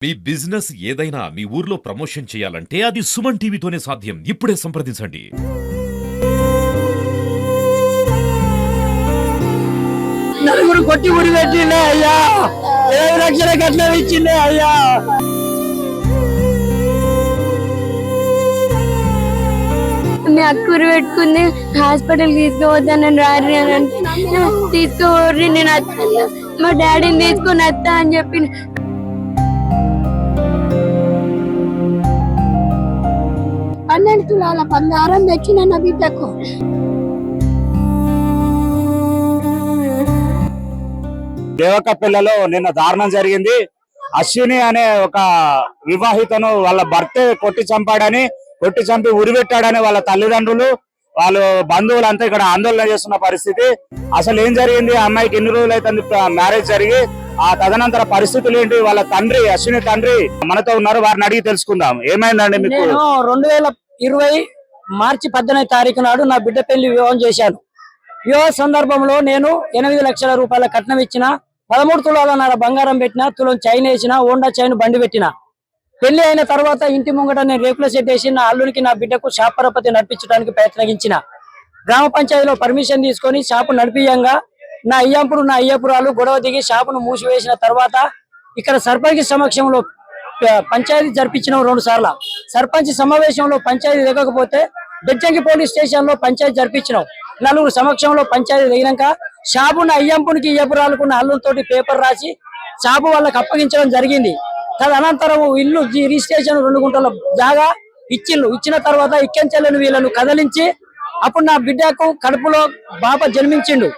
మీ business ఏదైనా మీ ఊర్లో promotion చేయాలంటే అది సుమన్ టీవీతోనే సాధ్యం. ఇప్పుడే సంప్రదించండి. నలుగురు కొట్టి ఉరి పెట్టిండే అయ్యా. ఏడు లక్షల కట్నం ఇచ్చిండే అయ్యా. మీ అక్కూరు పెట్టుకుంది. హాస్పిటల్ తీసుకుపోతానని రారి అని అంటే తీసుకోర్రి నేను మా డాడీని తీసుకొని వస్తా అని చెప్పి పన్నెండు తులాల బంగారం తెచ్చిన నా బిడ్డకు దేవకపిల్లలో నిన్న దారుణం జరిగింది. అశ్విని అనే ఒక వివాహితను వాళ్ళ భర్త కొట్టి చంపాడని కొట్టి చంపి ఉరిపెట్టాడని వాళ్ళ తల్లిదండ్రులు వాళ్ళు బంధువులంతా ఇక్కడ ఆందోళన చేస్తున్న పరిస్థితి. అసలు ఏం జరిగింది? ఆ అమ్మాయికి ఎన్ని రోజులు అయితే మ్యారేజ్ జరిగి ఆ తదనంతర పరిస్థితులు ఏంటి? వాళ్ళ తండ్రి అశ్విని తండ్రి మనతో ఉన్నారు వారిని అడిగి తెలుసుకుందాం. ఏమైందండి మీకు? రెండు వేల ఇరవై మార్చి పద్దెనిమిది తారీఖు నాడు నా బిడ్డ పెళ్ళి వివాహం చేశాను. వివాహ సందర్భంలో నేను ఎనిమిది లక్షల రూపాయల కట్నం ఇచ్చిన పదమూడు తులాలన్నర బంగారం పెట్టిన తులం చైన్ వేసిన హోండా చైన్ బండి పెట్టిన. పెళ్ళి అయిన తర్వాత ఇంటి ముంగట నేను రేకుల సెట్ వేసి నా అల్లునికి నా బిడ్డకు శాపరపతి నడిపించడానికి ప్రయత్నించిన గ్రామ పంచాయతీలో పర్మిషన్ తీసుకొని షాపు నడిపియంగా నా అయ్యంపుడు నా అయ్యపురాలు గొడవ దిగి షాపును మూసివేసిన తర్వాత ఇక్కడ సర్పంచ్ సమక్షంలో పంచాయతీ జరిపించినాం రెండు సార్లు. సర్పంచ్ సమావేశంలో పంచాయతీ దిగకపోతే బెజ్జంకి పోలీస్ స్టేషన్లో పంచాయతీ జరిపించినాం. నలుగురు సమక్షంలో పంచాయతీ దిగినాక షాపు అయ్యంపునికి అయ్యపురాలకు నా పేపర్ రాసి షాపు వాళ్ళకి అప్పగించడం జరిగింది. తదనంతరం ఇల్లు రిజిస్ట్రేషన్ రెండు గుంటల జాగా ఇచ్చిళ్ళు. ఇచ్చిన తర్వాత ఇక్కించలేని వీళ్ళను కదిలించి అప్పుడు నా బిడ్డకు కడుపులో బాప జన్మించిండు.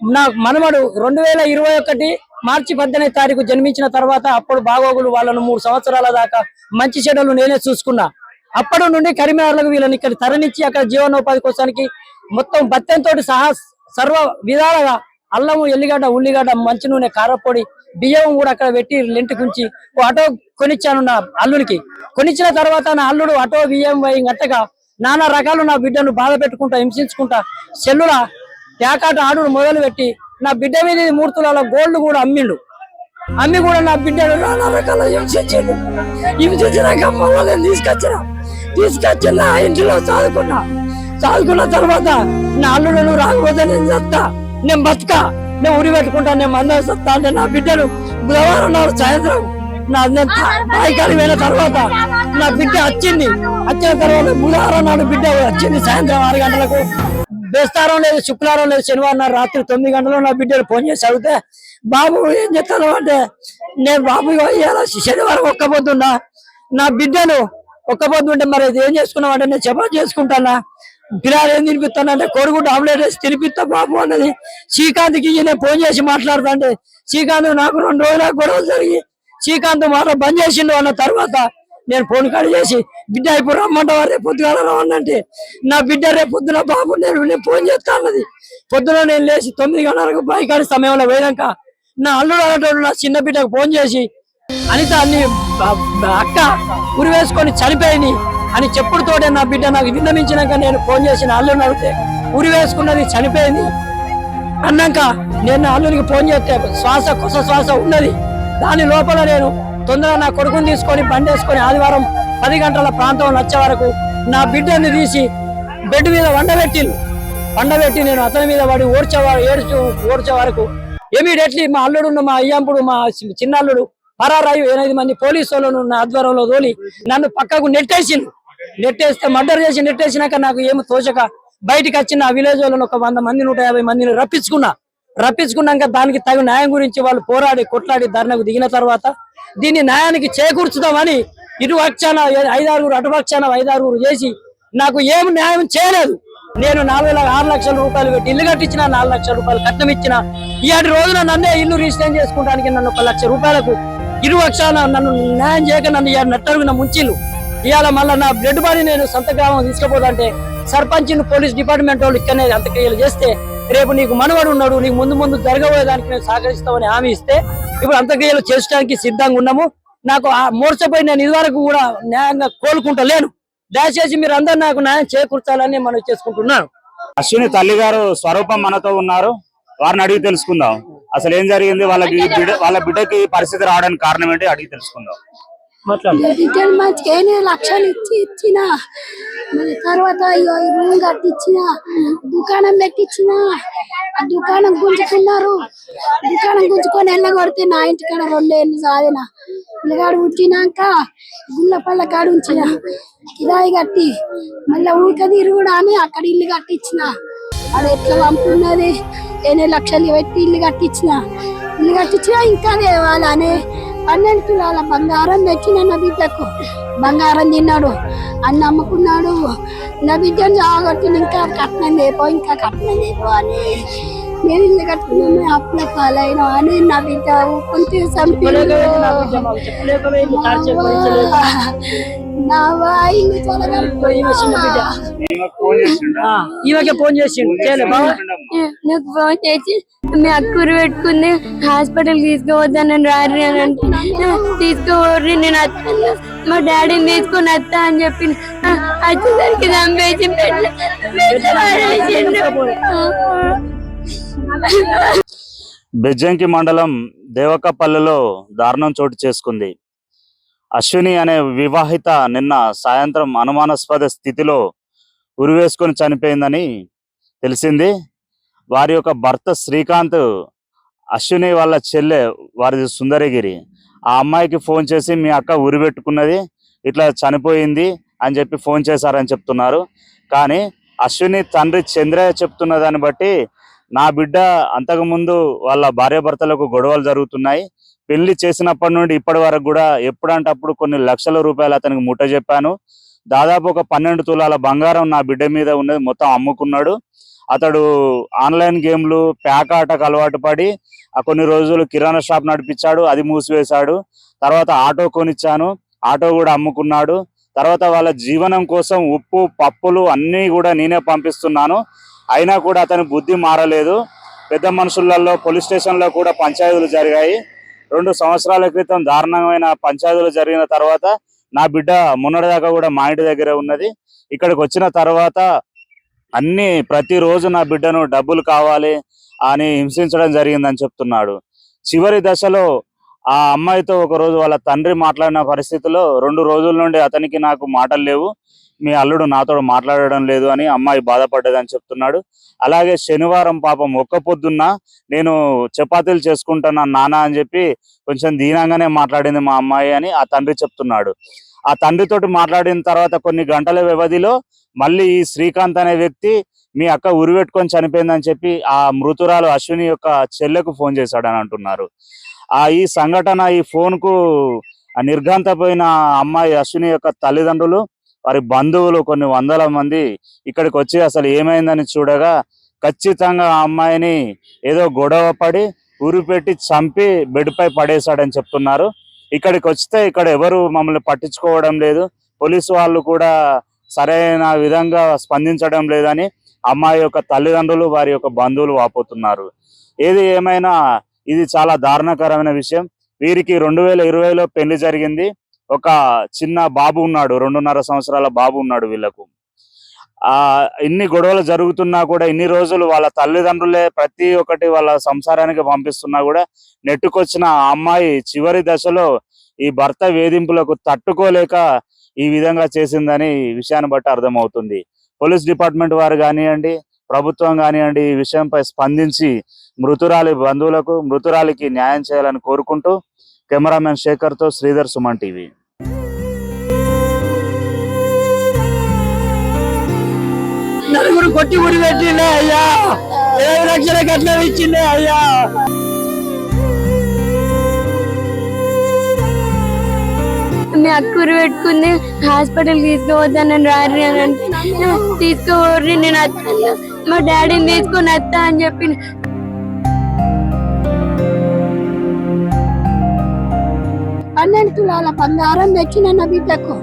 నా మనమడు రెండు వేల ఇరవై ఒకటి మార్చి పద్దెనిమిది తారీఖు జన్మించిన తర్వాత అప్పుడు బాగోగులు వాళ్ళను మూడు సంవత్సరాల దాకా మంచి చెడ్డలు నేనే చూసుకున్నా. అప్పటి నుండి కరీంనగర్లకు వీళ్ళని ఇక్కడ తరలించి అక్కడ జీవనోపాధి కోసానికి మొత్తం బత్తెంతో సహా సర్వ విధాలుగా అల్లము ఎల్లిగడ్డ ఉల్లిగడ్డ మంచి నూనె కారపొడి బియ్యం కూడా అక్కడ పెట్టి లెంటికుంచి ఓ ఆటో కొనిచ్చాను నా అల్లుడికి. కొనిచ్చిన తర్వాత నా అల్లుడు ఆటో బియ్యం పోయి గట్టగా నానా రకాలు నా బిడ్డను బాధ పెట్టుకుంటా హింసించుకుంటా సెల్లుల ప్యాకాట ఆడు మొదలు పెట్టి నా బిడ్డ మీద ఈ మూడు తులాల గోల్డ్ కూడా అమ్మిండు. అమ్మి కూడా నా బిడ్డను నానా రకాల హింసించిండు. హింసించినాక మళ్ళీ నేను తీసుకొచ్చిన ఇంటిలో చదువుకున్నా చదువుకున్న తర్వాత నా అల్లుడు రాకపోతే నేను చస్తా నేను బతుక. నేను ఉరి పెట్టుకుంటా నేను మందం సత్తా అంటే నా బిడ్డలు బుధవారం నాడు సాయంత్రం నా నేను పోయిన తర్వాత నా బిడ్డ వచ్చింది. వచ్చిన తర్వాత బుధవారం నాడు బిడ్డ వచ్చింది సాయంత్రం ఆరు గంటలకు. బేస్తారం లేదు శుక్రవారం లేదు శనివారం రాత్రి తొమ్మిది గంటలకు నా బిడ్డలు ఫోన్ చేసి అడిగితే బాబు ఏం చెప్తాను అంటే నేను బాబు ఇవాళ శనివారం ఒక్క పొద్దున్నా నా బిడ్డను ఒక్క పొద్దు ఉంటే మరి ఏం చేసుకున్నావు అంటే నేను చపాతి చేసుకుంటానా? బిరాలు ఏం తినిపిస్తానంటే కొడుకుంటే ఆమ్లెట్ వేసి తినిపిస్తా బాబు అన్నది. శ్రీకాంత్కి నేను ఫోన్ చేసి మాట్లాడుతా అంటే శ్రీకాంత్ నాకు రెండు రోజుల గొడవలు జరిగి శ్రీకాంత్ మాట బంద్ చేసిండు అన్న తర్వాత నేను ఫోన్ కాల్ చేసి బిడ్డ ఇప్పుడు రమ్మంటావా? రేపు పొద్దుగాల రమ్మంటే నా బిడ్డ రేపు పొద్దున బాబు నేను నేను ఫోన్ చేస్తా అన్నది. పొద్దున నేను లేచి తొమ్మిది గంటలకు బైకాడి సమయంలో పోయినాక నా అల్లుడు అనేటోడు నా చిన్న బిడ్డకు ఫోన్ చేసి అనిత అన్ని అక్క ఉరి వేసుకొని చనిపోయింది అని చెప్పుడుతోటే నా బిడ్డ నాకు విన్నమించినాక నేను ఫోన్ చేసిన అల్లుని అడిగితే ఉరి వేసుకున్నది చనిపోయింది అన్నాక నేను నా అల్లునికి ఫోన్ చేస్తే శ్వాస కొస శ్వాస ఉన్నది. దాని లోపల నేను తొందరగా నా కొడుకుని తీసుకొని బండి వేసుకొని ఆదివారం పది గంటల ప్రాంతంలో వచ్చే వరకు నా బిడ్డని తీసి బెడ్ మీద వండబెట్టిండు వండబెట్టి నేను అతని మీద పడి ఓడ్చే ఏడ్చు ఓడ్చే వరకు ఇమీడియట్లీ మా అల్లుడు మా అయ్యంపుడు మా చిన్నల్లుడు చిన్న అల్లుడు పరారాయు ఎనిమిది మంది పోలీసు వాళ్ళను నా ఆధ్వర్యంలో తోలి నన్ను పక్కకు నెట్టేసిండు. నెట్టేస్తే మర్డర్ చేసి నెట్టేసినాక నాకు ఏమి తోచక బయటికి వచ్చిన ఆ విలేజ్ వాళ్ళని ఒక వంద మంది నూట యాభై మందిని రప్పించుకున్నా. రప్పించుకున్నాక దానికి తగు న్యాయం గురించి వాళ్ళు పోరాడి కొట్లాడి ధర్నకు దిగిన తర్వాత దీన్ని న్యాయానికి చేకూర్చుదామని ఇటు పక్షాన ఐదారుగురు అటు పక్షాన ఐదారుగురు చేసి నాకు ఏం న్యాయం చేయలేదు. నేను నాలుగు వేల ఆరు లక్షల రూపాయలు పెట్టి ఇల్లు కట్టించిన నాలుగు లక్షల రూపాయలు కట్నం ఇచ్చిన. ఇలాంటి రోజున నన్నే ఇల్లు రిజిస్టర్ చేసుకోవడానికి నన్ను ఒక లక్ష రూపాయలకు ఇరువక్షాన నన్ను న్యాయం చేయక నన్ను ఇవాళ నట్టరుగున ముంచిల్లు ఇవాళ మళ్ళీ నా బ్లడ్ బాడీ నేను సొంత గ్రామం తీసుకుపోదంటే సర్పంచ్ పోలీస్ డిపార్ట్మెంట్ వాళ్ళు ఇక్కడనే అంతక్రియలు చేస్తే రేపు నీకు మనవడు ఉన్నాడు నీకు ముందు ముందు జరగబోయేదానికి మేము సహకరిస్తామని హామీ ఇస్తే ఇప్పుడు అంత్యక్రియలు చేయడానికి సిద్ధంగా ఉన్నాము. నాకు ఆ మోర్చపై నేను ఇదివరకు కూడా న్యాయంగా కోలుకుంటలేను. దయచేసి మీరు అందరు నాకు న్యాయం చేకూర్చాలని మనం చేసుకుంటున్నాను. అశ్విని తల్లి గారు స్వరూపం మనతో ఉన్నారు. వారిని అడిగి తెలుసుకుందాం. అసలు ఏం జరిగింది? వాళ్ళ బి- బిడ్డ వాళ్ళ బిడ్డకి ఈ పరిస్థితి రావడానికి కారణం ఏంటి? అడిగి తెలుసుకుందాం. మాట్లాడు. మంచిగా లక్షలు ఇచ్చి ఇచ్చిన తర్వాత రూమ్ కట్టించిన దుకాణం పెట్టించిన ఆ దుకాణం గుంజుకున్నారు. దుకాణం గుంజుకొని వెళ్ళగొడితే నా ఇంటికాడ రెండేళ్ళు సాధిన పిల్లగాడు పుట్టినాక గుళ్ళపల్ల కాడు ఉంచిన. కిరాయి కట్టి మళ్ళీ ఊక తిరుగుడా అని అక్కడ ఇల్లు కట్టించిన. అది ఎట్లా పంపున్నది? ఎన్ని లక్షలు పెట్టి ఇల్లు కట్టించిన? ఇల్లు కట్టించిన ఇంకా తేవాలనే పన్నెండు తులాల బంగారం తెచ్చిన నా బిడ్డకు. బంగారం తిన్నాడు అన్న అమ్ముకున్నాడు. నా బిడ్డను ఇంకా కట్నం లేపో ఇంకా కట్నం లేపో అని నేను ఇల్లు కట్టుకున్నాను అప్పుల పాలైన అని నా బిడ్డ కొంచెం ఈమెకే ఫోన్ చేసిండు? చేయలే బావా. నాకు ఫోన్ చేసి మీ అక్కూరు పెట్టుకుంది హాస్పిటల్ తీసుకుపోతానని రారి అని అంటే తీసుకోర్రి నేను వస్తాను మా డాడీని తీసుకొని వస్తా అని చెప్పి వచ్చేసరికి చంపేసి బెజ్జంకి మండలం దేవకపల్లిలో దారుణం చోటు చేసుకుంది. అశ్విని అనే వివాహిత నిన్న సాయంత్రం అనుమానాస్పద స్థితిలో ఉరివేసుకొని చనిపోయిందని తెలిసింది. వారి యొక్క భర్త శ్రీకాంత్ అశ్విని వాళ్ళ చెల్లె వారిది సుందరగిరి. ఆ అమ్మాయికి ఫోన్ చేసి మీ అక్క ఉరి పెట్టుకున్నది ఇట్లా చనిపోయింది అని చెప్పి ఫోన్ చేశారని చెప్తున్నారు. కానీ అశ్విని తండ్రి చంద్రయ్య చెప్తున్న దాన్ని బట్టి నా బిడ్డ అంతకుముందు వాళ్ళ భార్యాభర్తలకు గొడవలు జరుగుతున్నాయి. పెళ్ళి చేసినప్పటి నుండి ఇప్పటి వరకు కూడా ఎప్పుడంటే అప్పుడు కొన్ని లక్షల రూపాయలు అతనికి ముట్ట చెప్పాను. దాదాపు ఒక పన్నెండు తులాల బంగారం నా బిడ్డ మీద ఉన్నది మొత్తం అమ్ముకున్నాడు. అతడు ఆన్లైన్ గేమ్లు ప్యాక్ ఆటకు అలవాటు పడి కొన్ని రోజులు కిరాణా షాప్ నడిపించాడు అది మూసివేశాడు. తర్వాత ఆటో కొనిచ్చాను ఆటో కూడా అమ్ముకున్నాడు. తర్వాత వాళ్ళ జీవనం కోసం ఉప్పు పప్పులు అన్నీ కూడా నేనే పంపిస్తున్నాను. అయినా కూడా అతని బుద్ధి మారలేదు. పెద్ద మనుషులలో పోలీస్ స్టేషన్లో కూడా పంచాయతీలు జరిగాయి. రెండు సంవత్సరాల క్రితం దారుణమైన పంచాయతీలు జరిగిన తర్వాత నా బిడ్డ మొన్నటిదాకా కూడా మా ఇంటి దగ్గరే ఉన్నది. ఇక్కడికి వచ్చిన తర్వాత అన్ని ప్రతిరోజు నా బిడ్డను డబ్బులు కావాలి అని హింసించడం జరిగిందని చెప్తున్నాడు. చివరి దశలో ఆ అమ్మాయితో ఒక రోజు వాళ్ళ తండ్రి మాట్లాడిన పరిస్థితిలో రెండు రోజుల నుండి అతనికి నాకు మాటలు లేవు. మీ అల్లుడు నాతో మాట్లాడడం లేదు అని అమ్మాయి బాధపడ్డదని చెప్తున్నాడు. అలాగే శనివారం పాపం ఒక్క పొద్దున్న నేను చపాతీలు చేసుకుంటున్నా నాన్న అని చెప్పి కొంచెం దీనంగానే మాట్లాడింది మా అమ్మాయి అని ఆ తండ్రి చెప్తున్నాడు. ఆ తండ్రితోటి మాట్లాడిన తర్వాత కొన్ని గంటల వ్యవధిలో మళ్ళీ ఈ శ్రీకాంత్ అనే వ్యక్తి మీ అక్క ఉరిపెట్టుకొని చనిపోయిందని చెప్పి ఆ మృతురాలు అశ్విని యొక్క చెల్లెకు ఫోన్ చేశాడని అంటున్నారు. ఆ ఈ సంఘటన ఈ ఫోన్కు నిర్ఘాంతపోయిన అమ్మాయి అశ్విని యొక్క తల్లిదండ్రులు వారి బంధువులు కొన్ని వందల మంది ఇక్కడికి వచ్చి అసలు ఏమైందని చూడగా ఖచ్చితంగా ఆ అమ్మాయిని ఏదో గొడవ పడి ఉరిపెట్టి చంపి బెడ్ పై పడేశాడని చెప్తున్నారు. ఇక్కడికి వస్తే ఇక్కడ ఎవరు మమ్మల్ని పట్టించుకోవడం లేదు. పోలీసు వాళ్ళు కూడా సరైన విధంగా స్పందించడం లేదని అమ్మాయి యొక్క తల్లిదండ్రులు వారి యొక్క బంధువులు వాపోతున్నారు. ఏది ఏమైనా ఇది చాలా దారుణకరమైన విషయం. వీరికి రెండు వేల ఇరవైలో పెళ్ళి జరిగింది. ఒక చిన్న బాబు ఉన్నాడు రెండున్నర సంవత్సరాల బాబు ఉన్నాడు వీళ్ళకు. ఆ ఇన్ని గొడవలు జరుగుతున్నా కూడా ఇన్ని రోజులు వాళ్ళ తల్లిదండ్రులే ప్రతి ఒక్కటి వాళ్ళ సంసారానికి పంపిస్తున్నా కూడా నెట్టుకొచ్చిన ఆ అమ్మాయి చివరి దశలో ఈ భర్త వేధింపులకు తట్టుకోలేక ఈ విధంగా చేసిందని విషయాన్ని బట్టి అర్థమవుతుంది. పోలీస్ డిపార్ట్మెంట్ వారు కానివ్వండి ప్రభుత్వం కానివ్వండి ఈ విషయంపై స్పందించి మృతురాలి బంధువులకు మృతురాలికి న్యాయం చేయాలని కోరుకుంటూ కెమెరామెన్ శేఖర్తో శ్రీధర్ సుమన్ టీవీ. కొట్టి ఉరి పెట్టిండే అయ్యా. ఏడు లక్షల కట్నం ఇచ్చిండే అయ్యా. మీ అక్కూరు పెట్టుకుంది హాస్పిటల్ తీసుకుపోతానని రారి అని అంటే తీసుకోర్రి నేను వస్తాను. మా డాడీని తీసుకొని వస్తా అని చెప్పి పన్నెండు తులాల పందారం తెచ్చిన బిడ్డకు.